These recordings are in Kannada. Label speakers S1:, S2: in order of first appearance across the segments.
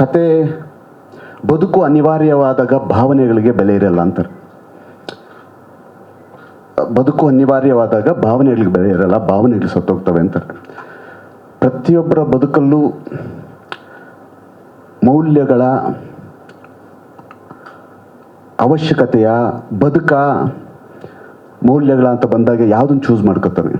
S1: ಕತೆ ಬದುಕು ಅನಿವಾರ್ಯವಾದಾಗ ಭಾವನೆಗಳಿಗೆ ಬೆಲೆ ಇರಲ್ಲ ಅಂತಾರೆ. ಬದುಕು ಅನಿವಾರ್ಯವಾದಾಗ ಭಾವನೆಗಳಿಗೆ ಬೆಲೆ ಇರಲ್ಲ, ಭಾವನೆಗಳು ಸತ್ತೋಗ್ತವೆ ಅಂತಾರೆ. ಪ್ರತಿಯೊಬ್ಬರ ಬದುಕಲ್ಲೂ ಮೌಲ್ಯಗಳ ಅವಶ್ಯಕತೆಯ ಬದುಕ ಮೌಲ್ಯಗಳ ಅಂತ ಬಂದಾಗ ಯಾವುದನ್ನು ಚೂಸ್ ಮಾಡ್ಕೋತಾರೆ?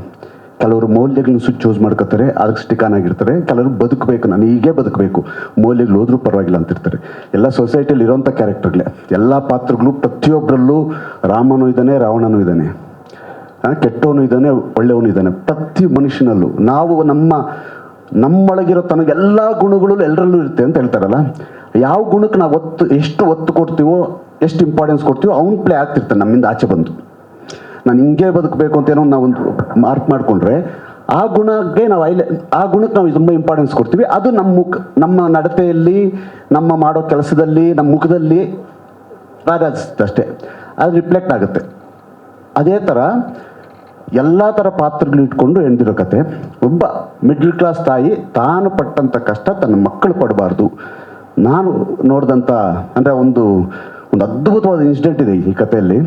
S1: ಕೆಲವರು ಮೌಲ್ಯಗಳನ್ನ ಸು ಚೂಸ್ ಮಾಡ್ಕೋತಾರೆ, ಅದಕ್ಕೆ ಸ್ಟಿಕಾನ್ ಆಗಿರ್ತಾರೆ. ಕೆಲವರು ಬದುಕಬೇಕು ನಾನು, ಹೀಗೆ ಬದುಕಬೇಕು. ಮೌಲ್ಯಗಳು ಹೋದ್ರೂ ಪರವಾಗಿಲ್ಲ ಅಂತಿರ್ತಾರೆ. ಎಲ್ಲ ಸೊಸೈಟಿಯಲ್ಲಿ ಇರೋಂಥ ಕ್ಯಾರೆಕ್ಟರ್ಗಳೇ ಎಲ್ಲ ಪಾತ್ರಗಳು ಪ್ರತಿಯೊಬ್ಬರಲ್ಲೂ ರಾಮನೂ ಇದ್ದಾನೆ, ರಾವಣನೂ ಇದ್ದಾನೆ. ಕೆಟ್ಟವನು ಇದ್ದಾನೆ, ಒಳ್ಳೆಯವನು ಇದ್ದಾನೆ. ಪ್ರತಿ ಮನುಷ್ಯನಲ್ಲೂ. ನಾವು ನಮ್ಮ, ನಮ್ಮೊಳಗಿರೋ ತನಗೆ ಎಲ್ಲ ಗುಣಗಳು ಎಲ್ಲರಲ್ಲೂ ಇರುತ್ತೆ ಅಂತ ಹೇಳ್ತಾರಲ್ಲ. ಯಾವ ಗುಣಕ್ಕೆ ನಾವು ಒತ್ತು, ಎಷ್ಟು ಒತ್ತು ಕೊಡ್ತೀವೋ, ಎಷ್ಟು ಇಂಪಾರ್ಟೆನ್ಸ್ ಕೊಡ್ತೀವೋ, ಅವ್ನು ಪ್ಲೇ ಆಗ್ತಿರ್ತಾನೆ, ನಮ್ಮಿಂದ ಆಚೆ ಬಂದು. ನಾನು ಹಿಂಗೆ ಬದುಕಬೇಕು ಅಂತ ಏನೋ ನಾವೊಂದು ಮಾರ್ಕ್ ಮಾಡಿಕೊಂಡ್ರೆ, ಆ ಗುಣಕ್ಕೆ ನಾವು ಐಲೆ, ಆ ಗುಣಕ್ಕೆ ನಾವು ತುಂಬ ಇಂಪಾರ್ಟೆನ್ಸ್ ಕೊಡ್ತೀವಿ. ಅದು ನಮ್ಮ ಮುಖ, ನಮ್ಮ ನಡತೆಯಲ್ಲಿ, ನಮ್ಮ ಮಾಡೋ ಕೆಲಸದಲ್ಲಿ, ನಮ್ಮ ಮುಖದಲ್ಲಿ ಅಷ್ಟೇ. ಅದು ರಿಫ್ಲೆಕ್ಟ್ ಆಗುತ್ತೆ. ಅದೇ ಥರ ಎಲ್ಲ ಥರ ಪಾತ್ರಗಳು ಇಟ್ಕೊಂಡು ಹೆಣ್ದಿರೋ ಕತೆ, ಒಬ್ಬ ಮಿಡ್ಲ್ ಕ್ಲಾಸ್ ತಾಯಿ ತಾನು ಪಟ್ಟಂಥ ಕಷ್ಟ ತನ್ನ ಮಕ್ಕಳು ಪಡಬಾರ್ದು. ನಾನು ನೋಡಿದಂಥ, ಅಂದರೆ ಒಂದು ಒಂದು ಅದ್ಭುತವಾದ ಇನ್ಸಿಡೆಂಟ್ ಇದೆ ಈ ಕಥೆಯಲ್ಲಿ.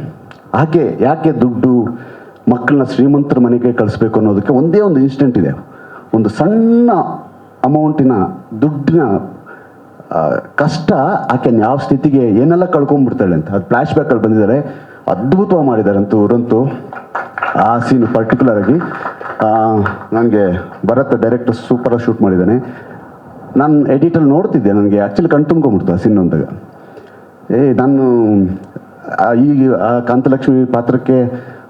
S1: ಆಕೆ ಯಾಕೆ ದುಡ್ಡು ಮಕ್ಕಳನ್ನ ಶ್ರೀಮಂತರ ಮನೆಗೆ ಕಳಿಸ್ಬೇಕು ಅನ್ನೋದಕ್ಕೆ ಒಂದೇ ಒಂದು ಇನ್ಸಿಡೆಂಟ್ ಇದೆ. ಒಂದು ಸಣ್ಣ ಅಮೌಂಟಿನ ದುಡ್ಡಿನ ಕಷ್ಟ ಆಕೆ ಯಾವ ಸ್ಥಿತಿಗೆ ಏನೆಲ್ಲ ಕಳ್ಕೊಂಡ್ಬಿಡ್ತಾಳೆ ಅಂತ. ಅದು ಫ್ಲ್ಯಾಶ್ ಬ್ಯಾಕಲ್ಲಿ ಬಂದಿದ್ದಾರೆ. ಅದ್ಭುತವಾಗಿ ಮಾಡಿದ್ದಾರೆ ಅಂತೂ ಅವರಂತೂ ಆ ಸೀನ್ ಪರ್ಟಿಕ್ಯುಲರ್ ಆಗಿ ನನಗೆ ಭರತ್ ಡೈರೆಕ್ಟರ್ ಸೂಪರಾಗಿ ಶೂಟ್ ಮಾಡಿದ್ದಾನೆ. ನಾನು ಎಡಿಟಲ್ಲಿ ನೋಡ್ತಿದ್ದೆ. ನನಗೆ ಆ್ಯಕ್ಚುಲಿ ಕಣ್ ತುಂಬ್ಕೊಂಬಿಡ್ತು ಆ ಸೀನ್ ಅಂದಾಗ ಏ, ನಾನು ಈ ಆ ಕಾಂತಲಕ್ಷ್ಮಿ ಪಾತ್ರಕ್ಕೆ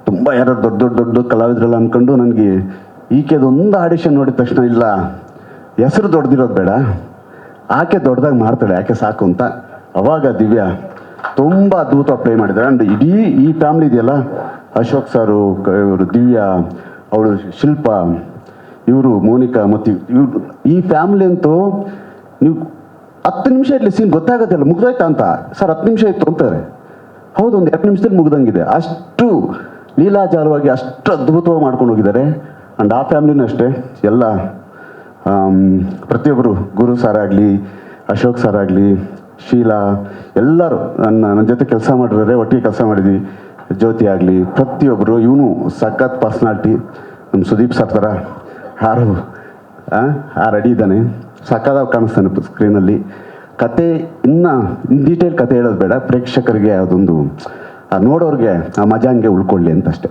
S1: ತುಂಬ ಯಾರು ದೊಡ್ಡ ದೊಡ್ಡ ದೊಡ್ಡ ಕಲಾವಿದ್ರಲ್ಲ ಅಂದ್ಕೊಂಡು ನನಗೆ ಈಕೆದೊಂದು ಆಡಿಷನ್ ನೋಡಿದ ತಕ್ಷಣ ಇಲ್ಲ, ಹೆಸರು ದೊಡ್ಡದಿರೋದು ಬೇಡ, ಆಕೆ ದೊಡ್ಡದಾಗಿ ಮಾಡ್ತಾಳೆ ಯಾಕೆ ಸಾಕು ಅಂತ. ಅವಾಗ ದಿವ್ಯಾ ತುಂಬ ಅದ್ಭುತ ಪ್ಲೇ ಮಾಡಿದ್ದಾರೆ ಆ್ಯಂಡ್ ಇಡೀ ಈ ಫ್ಯಾಮ್ಲಿ ಇದೆಯಲ್ಲ, ಅಶೋಕ್ ಸಾರು ಇವರು ದಿವ್ಯಾ, ಅವಳು ಶಿಲ್ಪ, ಇವರು ಮೋನಿಕಾ ಮತ್ತು ಇವ್ರು ಈ ಫ್ಯಾಮ್ಲಿ ಅಂತೂ ನೀವು ಹತ್ತು ನಿಮಿಷ ಇರಲಿ ಸೀನ್ ಗೊತ್ತಾಗತ್ತಲ್ಲ ಮುಗ್ದೋಯ್ತಾ ಅಂತ? ಸರ್, ಹತ್ತು ನಿಮಿಷ ಇತ್ತು ಅಂತಾರೆ. ಹೌದು, ಒಂದು ಎರಡು ನಿಮಿಷದಲ್ಲಿ ಮುಗ್ದಂಗಿದೆ. ಅಷ್ಟು ಲೀಲಾಜಾಲವಾಗಿ ಅಷ್ಟು ಅದ್ಭುತವಾಗಿ ಮಾಡ್ಕೊಂಡು ಹೋಗಿದ್ದಾರೆ. ಆ್ಯಂಡ್ ಆ ಫ್ಯಾಮ್ಲಿನೂ ಅಷ್ಟೇ. ಎಲ್ಲ ಪ್ರತಿಯೊಬ್ಬರು, ಗುರು ಸರ್ ಆಗಲಿ ಅಶೋಕ್ ಸರ್ ಆಗಲಿ ಶೀಲಾ, ಎಲ್ಲರೂ ನನ್ನ ನನ್ನ ಜೊತೆ ಕೆಲಸ ಮಾಡಿರೋರೆ, ಒಟ್ಟಿಗೆ ಕೆಲಸ ಮಾಡಿದ್ವಿ. ಜ್ಯೋತಿ ಆಗಲಿ, ಪ್ರತಿಯೊಬ್ಬರು, ಇವನು ಸಖತ್ ಪರ್ಸ್ನಾಲ್ಟಿ ನಮ್ಮ ಸುದೀಪ್ ಸರ್ ಥರ. ಹಾರು, ಆ ರೆಡಿ ಇದ್ದಾನೆ. ಸಖತ್ತಾಗಿ ಕಾಣಿಸ್ತಾನೆ ಸ್ಕ್ರೀನಲ್ಲಿ ಕತೆ ಇನ್ನು ಇನ್ ಡೀಟೇಲ್ ಕತೆ ಹೇಳೋದು ಬೇಡ. ಪ್ರೇಕ್ಷಕರಿಗೆ ಅದೊಂದು ನೋಡೋರಿಗೆ ಆ ಮಜಾಂಗೆ ಉಳ್ಕೊಳ್ಳಿ ಅಂತ ಅಷ್ಟೇ